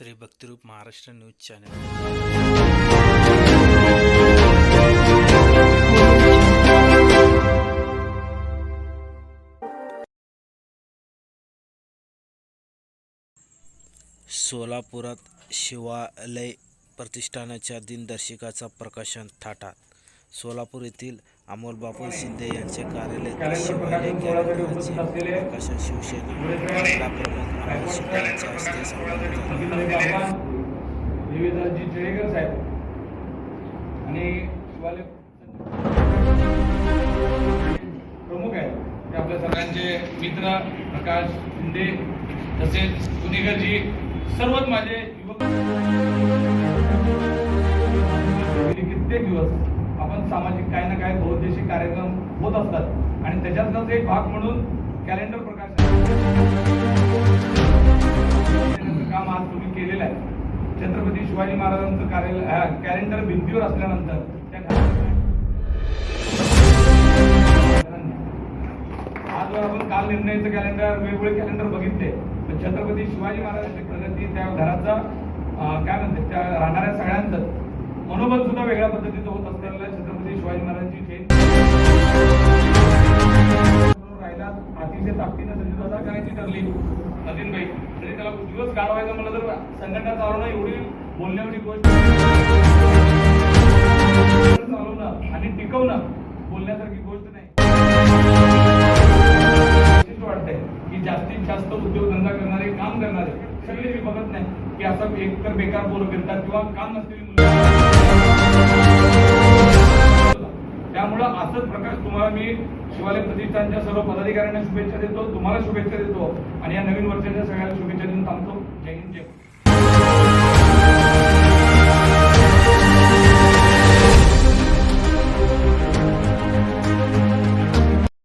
Shri Bhaktirup Maharashtra news channel. सोलापुरात शिवालय प्रतिष्ठानाच्या दिनदर्शिकाचा प्रकाशन थाटात. सोलापूर येथील अमोलबापू शिंदे यांचे कार्यालय शिवालय प्रकाशन शिवसेना जिल्हाप्रमुख अमोल हस्ते साहेब आणि शिवालय प्रमुख आहेत ते आपल्या सगळ्यांचे मित्र प्रकाश शिंदे तसेच पुणेकरजी सर्वच माझे युवक कित्येक दिवस आपण सामाजिक काही ना काही बहुउद्देशीय कार्यक्रम होत असतात. आणि त्याच्यातलाच एक भाग म्हणून कॅलेंडर प्रकाश छत्रपती शिवाजी महाराजांचं कार्यालय कॅलेंडर भिंतीवर असल्यानंतर आज आजवर आपण काल निर्णयाचं कॅलेंडर वेगवेगळे कॅलेंडर बघितले तर छत्रपती शिवाजी महाराजांची प्रगती त्या घराचा काय म्हणते त्या राहणाऱ्या सगळ्यांचं मनोबल सुद्धा वेगळ्या पद्धतीचं होत असलेल्या छत्रपती शिवाजी महाराजांची जयंती राहिला अतिशय ताकदीनं संजीवता करायची ठरली. नदीनबाई म्हणजे त्याला दिवस गाडवायचं म्हणलं तर संघटना चालवणं एवढी बोलण्यावरी गोष्ट चालवणं आणि टिकवणं बोलण्यासारखी गोष्ट नाही. वाटतंय की जास्तीत जास्त उद्योगधंदा करणारे काम करणारे सगळे मी बघत नाही की असं एकतर बेकार पोरं फिरतात किंवा काम नसलेली त्यामुळं असंच प्रकाश तुम्हाला मी शिवालय प्रतिष्ठानच्या सर्व पदाधिकाऱ्यांना शुभेच्छा देतो. तुम्हाला शुभेच्छा देतो. आणि या नवीन वर्षाच्या सगळ्यांना शुभेच्छा देऊन थांबतो. जय हिंद जय